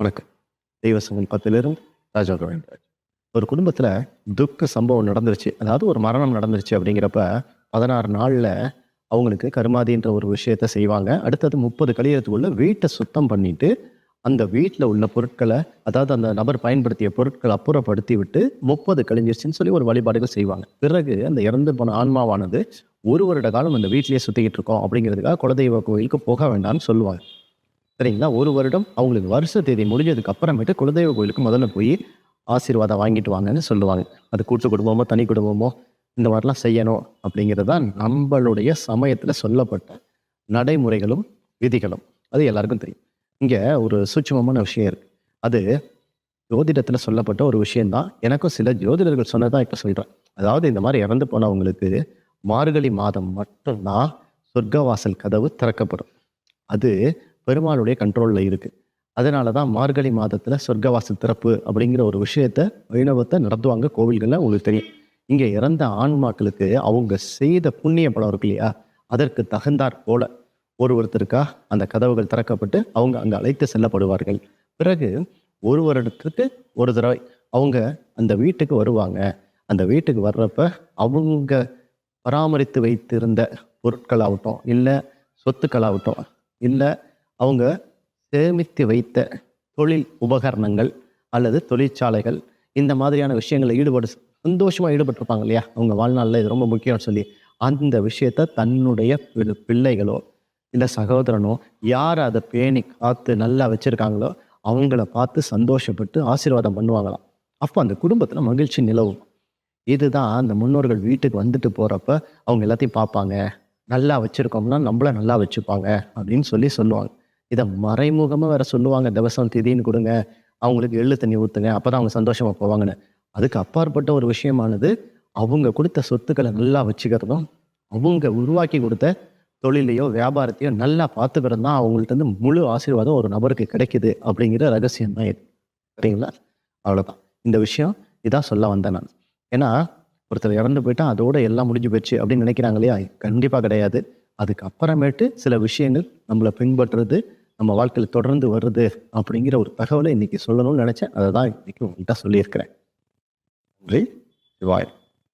வணக்கம். தெய்வசங்கம் பத்திலிருந்து ராஜா கோவிந்தராஜ் ஒரு குடும்பத்தில் துக்க சம்பவம் நடந்துருச்சு. அதாவது ஒரு மரணம் நடந்துருச்சு அப்படிங்கிறப்ப பதினாறு நாளில் அவங்களுக்கு கருமாதின்ற ஒரு விஷயத்த செய்வாங்க. அடுத்தது முப்பது கழியறதுக்குள்ளே வீட்டை சுத்தம் பண்ணிட்டு அந்த வீட்டில் உள்ள பொருட்களை அதாவது அந்த நபர் பயன்படுத்திய பொருட்களை அப்புறப்படுத்தி விட்டு முப்பது கழிஞ்சிருச்சுன்னு சொல்லி ஒரு வழிபாடுகள் செய்வாங்க. பிறகு அந்த இறந்து போன ஆன்மாவானது ஒரு வருட காலம் அந்த வீட்டிலேயே சுற்றிக்கிட்டு இருக்கோம் அப்படிங்கிறதுக்காக குலதெய்வ கோயிலுக்கு போக வேண்டாம்னு சொல்லுவாங்க. சரிங்களா? ஒரு வருடம் அவங்களுக்கு வருஷ தேதி முடிஞ்சதுக்கு அப்புறமேட்டு குலதெய்வ கோயிலுக்கு முதல்ல போய் ஆசீர்வாதம் வாங்கிட்டு வாங்கன்னு சொல்லுவாங்க. அது கூட்டு குடும்பமோ தனி குடும்பமோ இந்த மாதிரிலாம் செய்யணும் அப்படிங்கிறது தான் நம்மளுடைய சமயத்தில் சொல்லப்பட்ட நடைமுறைகளும் விதிகளும். அது எல்லாருக்கும் தெரியும். இங்கே ஒரு சூட்சமமான விஷயம் இருக்குது அது ஜோதிடத்தில் சொல்லப்பட்ட ஒரு விஷயம்தான். எனக்கும் சில ஜோதிடர்கள் சொன்னதான் இப்போ சொல்கிறேன் அதாவது இந்த மாதிரி இறந்து போனவங்களுக்கு மார்கழி மாதம் மட்டும்தான் சொர்க்கவாசல் கதவு திறக்கப்படும். அது பெருமாளுடைய கண்ட்ரோலில் இருக்குது அதனால தான் மார்கழி மாதத்தில் சொர்க்கவாசல் திறப்பு அப்படிங்கிற ஒரு விஷயத்த வைணவத்தை நடத்துவாங்க கோவில்களில் உங்களுக்கு தெரியும். இங்கே இறந்த ஆன்மாக்களுக்கு அவங்க செய்த புண்ணிய பலம் இருக்கு இல்லையா? அதற்கு தகுந்தாற் போல ஒரு ஒருத்தருக்கா அந்த கதவுகள் திறக்கப்பட்டு அவங்க அங்கே அழைத்து செல்லப்படுவார்கள். பிறகு ஒரு வருடத்துக்கு ஒரு தடவை அவங்க அந்த வீட்டுக்கு வருவாங்க. அந்த வீட்டுக்கு வர்றப்ப அவங்க பராமரித்து வைத்திருந்த பொருட்களாகட்டும் இல்லை சொத்துக்களாகட்டும் இல்லை அவங்க சேமித்து வைத்த தொழில் உபகரணங்கள் அல்லது தொழிற்சாலைகள் இந்த மாதிரியான விஷயங்களில் ஈடுபடு சந்தோஷமாக ஈடுபட்டிருப்பாங்க இல்லையா? அவங்க வாழ்நாளில் இது ரொம்ப முக்கியம்னு சொல்லி. அந்த விஷயத்த தன்னுடைய பிள்ளைகளோ இல்லை சகோதரனோ யார் அதை பேணி காத்து நல்லா வச்சுருக்காங்களோ அவங்கள பார்த்து சந்தோஷப்பட்டு ஆசீர்வாதம் பண்ணுவாங்களாம். அப்போ அந்த குடும்பத்தில் மகிழ்ச்சி நிலவும். இதுதான் அந்த முன்னோர்கள் வீட்டுக்கு வந்துட்டு போகிறப்ப அவங்க எல்லாத்தையும் பார்ப்பாங்க. நல்லா வச்சுருக்கோம்னா நம்மள நல்லா வச்சுப்பாங்க அப்படின்னு சொல்லி சொல்லுவாங்க. இதை மறைமுகமாக வேற சொல்லுவாங்க தவசம் திதின்னு கொடுங்க அவங்களுக்கு எள்ளு தண்ணி ஊற்றுங்க அப்போ தான் அவங்க சந்தோஷமாக போவாங்கன்னு. அதுக்கு அப்பாற்பட்ட ஒரு விஷயமானது அவங்க கொடுத்த சொத்துக்களை நல்லா வச்சுக்கிறதும் அவங்க உருவாக்கி கொடுத்த தொழிலையோ வியாபாரத்தையோ நல்லா பார்த்துக்கிறது தான் அவங்கள்ட்ட இருந்து முழு ஆசீர்வாதம் ஒரு நபருக்கு கிடைக்குது அப்படிங்கிற ரகசியம் தான் சரிங்களா? அவ்வளோதான் இந்த விஷயம் இதான் சொல்ல வந்தேன் நான். ஏன்னா ஒருத்தர் இறந்து போயிட்டா அதோட எல்லாம் முடிஞ்சு போச்சு அப்படின்னு நினைக்கிறாங்க இல்லையா? கண்டிப்பாக கிடையாது. அதுக்கு அப்புறமேட்டு சில விஷயங்கள் நம்மளை பின்பற்றுறது நம்ம வாழ்க்கையில் தொடர்ந்து வருது அப்படிங்கிற ஒரு தகவலை இன்னைக்கு சொல்லணும்னு நினைச்சேன். அதை தான் இன்னைக்கு உங்கள்கிட்ட சொல்லியிருக்கிறேன். நன்றி. சிவாய்.